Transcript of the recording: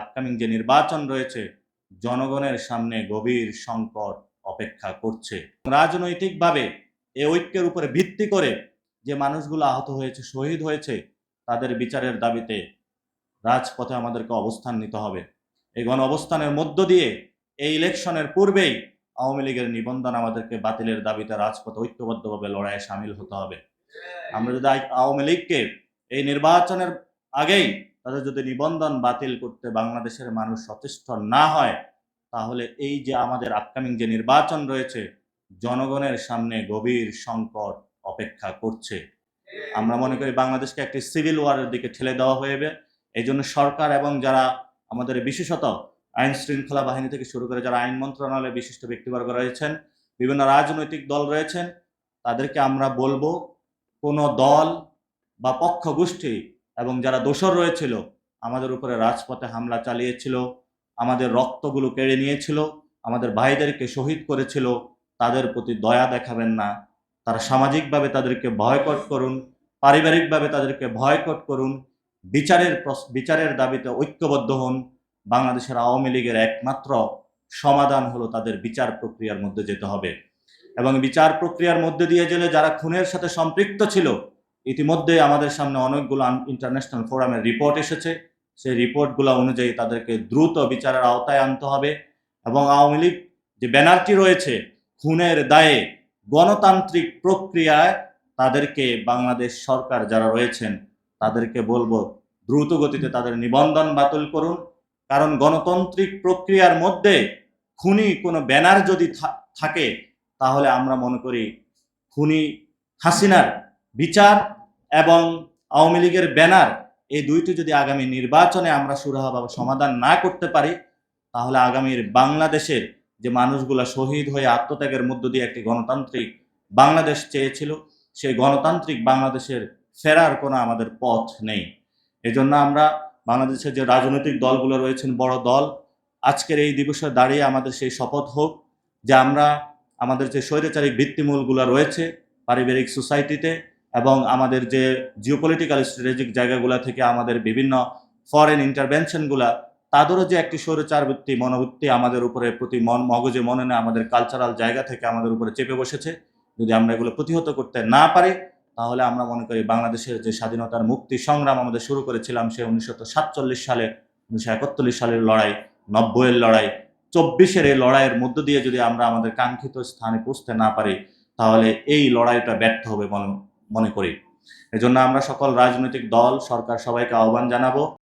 Upcoming যে নির্বাচন রয়েছে, জনগণের সামনে গভীর সংকট অপেক্ষা করছে। রাজনৈতিকভাবে এ ঐক্যের উপরে ভিত্তি করে যে মানুষগুলো আহত হয়েছে, শহীদ হয়েছে, তাদের বিচারের দাবিতে রাজপথে আমাদেরকে অবস্থান নিতে হবে। এই গণ অবস্থানের মধ্য দিয়ে এই ইলেকশনের পূর্বেই আওয়ামী লীগের নিবন্ধন আমাদেরকে বাতিলের দাবিতে রাজপথে ঐক্যবদ্ধভাবে লড়াইয়ে সামিল হতে হবে। আমরা যদি আওয়ামী লীগকে এই নির্বাচনের আগেই তাদের যদি নিবন্ধন বাতিল করতে বাংলাদেশের মানুষ সচেষ্ট না হয়, তাহলে এই যে আমাদের আপকামিং যে নির্বাচন রয়েছে, জনগণের সামনে গভীর সংকট অপেক্ষা করছে। আমরা মনে করি বাংলাদেশকে একটি সিভিল ওয়ারের দিকে ঠেলে দেওয়া হয়েবে। এই জন্য সরকার এবং যারা আমাদের বিশেষত আইন শৃঙ্খলা বাহিনী থেকে শুরু করে যারা আইন মন্ত্রণালয়ে বিশিষ্ট ব্যক্তিবর্গ রয়েছেন, বিভিন্ন রাজনৈতিক দল রয়েছেন, তাদেরকে আমরা বলব কোনো দল বা পক্ষ গোষ্ঠী এবং যারা দোষর রয়েছিল, আমাদের উপরে রাজপথে হামলা চালিয়েছিল, আমাদের রক্তগুলো কেড়ে নিয়েছিল, আমাদের ভাইদেরকে শহীদ করেছিল, তাদের প্রতি দয়া দেখাবেন না। তারা সামাজিকভাবে তাদেরকে ভয়কট করুন, পারিবারিকভাবে তাদেরকে ভয়কট করুন, বিচারের বিচারের দাবিতে ঐক্যবদ্ধ হন। বাংলাদেশের আওয়ামী লীগের একমাত্র সমাধান হলো তাদের বিচার প্রক্রিয়ার মধ্যে যেতে হবে। এবং বিচার প্রক্রিয়ার মধ্যে দিয়ে গেলে যারা খুনের সাথে সম্পৃক্ত ছিল ইতিমধ্যে আমাদের সামনে অনেকগুলো ইন্টারন্যাশনাল ফোরামের রিপোর্ট এসেছে। সেই রিপোর্টগুলো অনুযায়ী তাদেরকে দ্রুত বিচারের আওতায় আনতে হবে এবং আওয়ামী লীগ যে ব্যানারটি রয়েছে, খুনের দায়ে গণতান্ত্রিক প্রক্রিয়ায় তাদেরকে বাংলাদেশ সরকার যারা রয়েছেন, তাদেরকে বলব দ্রুত গতিতে তাদের নিবন্ধন বাতিল করুন। কারণ গণতান্ত্রিক প্রক্রিয়ার মধ্যে খুনি কোনো ব্যানার যদি থাকে, তাহলে আমরা মনে করি খুনি হাসিনার বিচার এবং আওয়ামী লীগের ব্যানার, এই দুইটি যদি আগামী নির্বাচনে আমরা সুরাহাভাবে সমাধান না করতে পারি, তাহলে আগামীর বাংলাদেশের যে মানুষগুলো শহীদ হয়ে আত্মত্যাগের মধ্য দিয়ে একটি গণতান্ত্রিক বাংলাদেশ চেয়েছিল, সেই গণতান্ত্রিক বাংলাদেশের ফেরার কোনো আমাদের পথ নেই। এজন্য আমরা বাংলাদেশের যে রাজনৈতিক দলগুলো রয়েছেন, বড় দল, আজকের এই দিবসে দাঁড়িয়ে আমাদের সেই শপথ হোক যে আমরা আমাদের যে স্বৈরাচারিক ভিত্তিমূলগুলো রয়েছে, পারিবারিক সোসাইটিতে এবং আমাদের যে জিওপলিটিক্যাল স্ট্র্যাটেজিক জায়গাগুলো থেকে আমাদের বিভিন্ন ফরেন ইন্টারভেনশনগুলা তাদেরও যে একটি স্বৈরাচার বৃত্তি মনোবৃত্তি আমাদের উপরে প্রতি মন, মগজে, মনে নেয়, আমাদের কালচারাল জায়গা থেকে আমাদের উপরে চেপে বসেছে, যদি আমরা এগুলো প্রতিহত করতে না পারি, তাহলে আমরা মনে করি বাংলাদেশের যে স্বাধীনতার মুক্তি সংগ্রাম আমাদের শুরু করেছিলাম সে উনিশশো সাতচল্লিশ সালে, উনিশশো একচল্লিশ সালের লড়াই, নব্বইয়ের লড়াই, চব্বিশের এই লড়াইয়ের মধ্য দিয়ে যদি আমরা আমাদের কাঙ্ক্ষিত স্থানে পৌঁছতে না পারি, তাহলে এই লড়াইটা ব্যর্থ হবে মনে মনে করি। এজন্য আমরা সকল রাজনৈতিক দল সরকার সবাইকে আহ্বান জানাব।